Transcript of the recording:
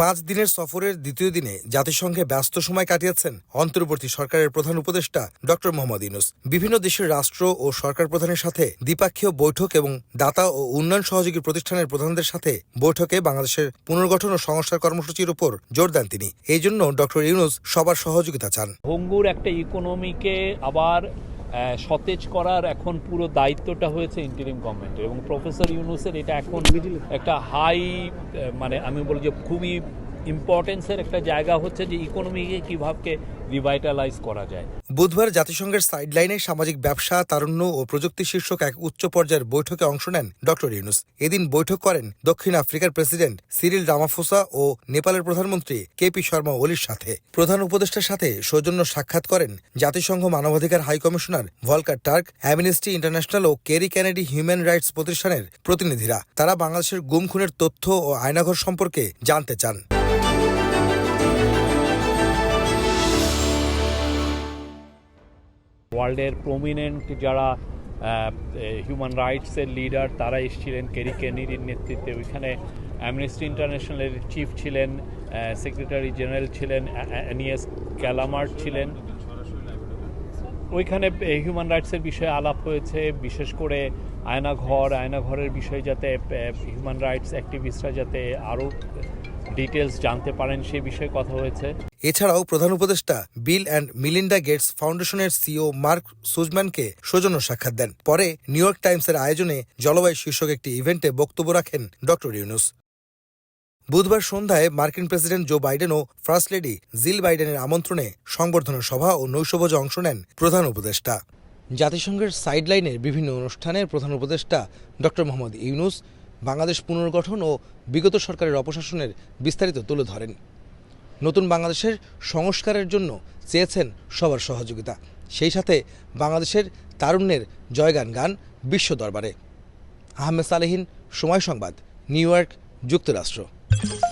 পাঁচ দিনের সফরের দ্বিতীয় দিনে জাতিসংঘে ব্যস্ত সময় কাটিয়েছেন অন্তর্বর্তী সরকারের প্রধান উপদেষ্টা ডক্টর মোহাম্মদ ইউনুস। বিভিন্ন দেশের রাষ্ট্র ও সরকার প্রধানের সাথে দ্বিপাক্ষীয় বৈঠক এবং দাতা ও উন্নয়ন সহযোগী প্রতিষ্ঠানের প্রধানদের সাথে বৈঠকে বাংলাদেশের পুনর্গঠন ও সংস্কার কর্মসূচির উপর জোর দেন তিনি। এই জন্য ডক্টর ইউনুস সবার সহযোগিতা চান। ভঙ্গুর একটা ইকোনমিকে আবার সতেজ করার এখন পুরো দায়িত্বটা হয়েছে ইন্টারিম গভর্নমেন্টের এবং প্রফেসর ইউনুসের এটা এখন একটা হাই মানে আমি বলি যে খুবই ইম্পর্টেন্সের একটা জায়গা হচ্ছে যে ইকোনমিকে কীভাবে রিভাইটালাইজ করা যায়। বুধবার জাতিসংঘের সাইডলাইনে সামাজিক ব্যবসা, তারুণ্য ও প্রযুক্তি শীর্ষক এক উচ্চ পর্যায়ের বৈঠকে অংশ নেন ডক্টর ইউনুস। এদিন বৈঠক করেন দক্ষিণ আফ্রিকার প্রেসিডেন্ট সিরিল রামাফোসা ও নেপালের প্রধানমন্ত্রী কেপি শর্মা ওলির সাথে। প্রধান উপদেষ্টার সাথে সৌজন্য সাক্ষাৎ করেন জাতিসংঘ মানবাধিকার high commissioner Volker Turk, Amnesty International ও কেরি ক্যানেডি হিউম্যান রাইটস প্রতিষ্ঠানের প্রতিনিধিরা। তারা বাংলাদেশের গুম খুনের তথ্য ও আয়নাঘর সম্পর্কে জানতে চান। ওয়ার্ল্ডের প্রমিনেন্ট যারা হিউম্যান রাইটসের লিডার তারা এসেছিলেন কেরি কেনির নেতৃত্বে। ওইখানে অ্যামনেস্টি ইন্টারন্যাশনালের চিফ ছিলেন সেক্রেটারি জেনারেল ছিলেন অ্যানিয়াস ক্যালামার্ট ছিলেন। ওইখানে হিউম্যান রাইটসের বিষয়ে আলাপ হয়েছে, বিশেষ করে আয়নাঘর, আয়নাঘরের বিষয়ে যাতে হিউম্যান রাইটস অ্যাক্টিভিস্টরা যাতে আরও ডিটেলস জানতে পারেন, সে বিষয়ে কথা হয়েছে। এছাড়াও প্রধান উপদেষ্টা বিল অ্যান্ড মিলিন্ডা গেটস ফাউন্ডেশনের সিও মার্ক সুজম্যানকে সৌজন্য সাক্ষাৎ দেন। পরে নিউ ইয়র্ক টাইমসের আয়োজনে জলবায়ু শীর্ষক একটি ইভেন্টে বক্তব্য রাখেন ডক্টর ইউনুস। বুধবার সন্ধ্যায় মার্কিন প্রেসিডেন্ট জো বাইডেন ও ফার্স্ট লেডি জিল বাইডেনের আমন্ত্রণে সংবর্ধনা সভা ও নৈশভোজে অংশ নেন প্রধান উপদেষ্টা। জাতিসংঘের সাইডলাইনের বিভিন্ন অনুষ্ঠানের প্রধান উপদেষ্টা ডক্টর মোহাম্মদ ইউনুস বাংলাদেশ পুনর্গঠন ও বিগত সরকারের অপশাসনের বিস্তারিত তুলে ধরেন। নতুন বাংলাদেশের সংস্কারের জন্য চেয়েছেন সবার সহযোগিতা। সেই সাথে বাংলাদেশের তারুণ্যের জয়গান গান বিশ্ব দরবারে। আহমেদ সালেহীন, সময় সংবাদ, নিউ ইয়র্ক, যুক্তরাষ্ট্র। Thank you.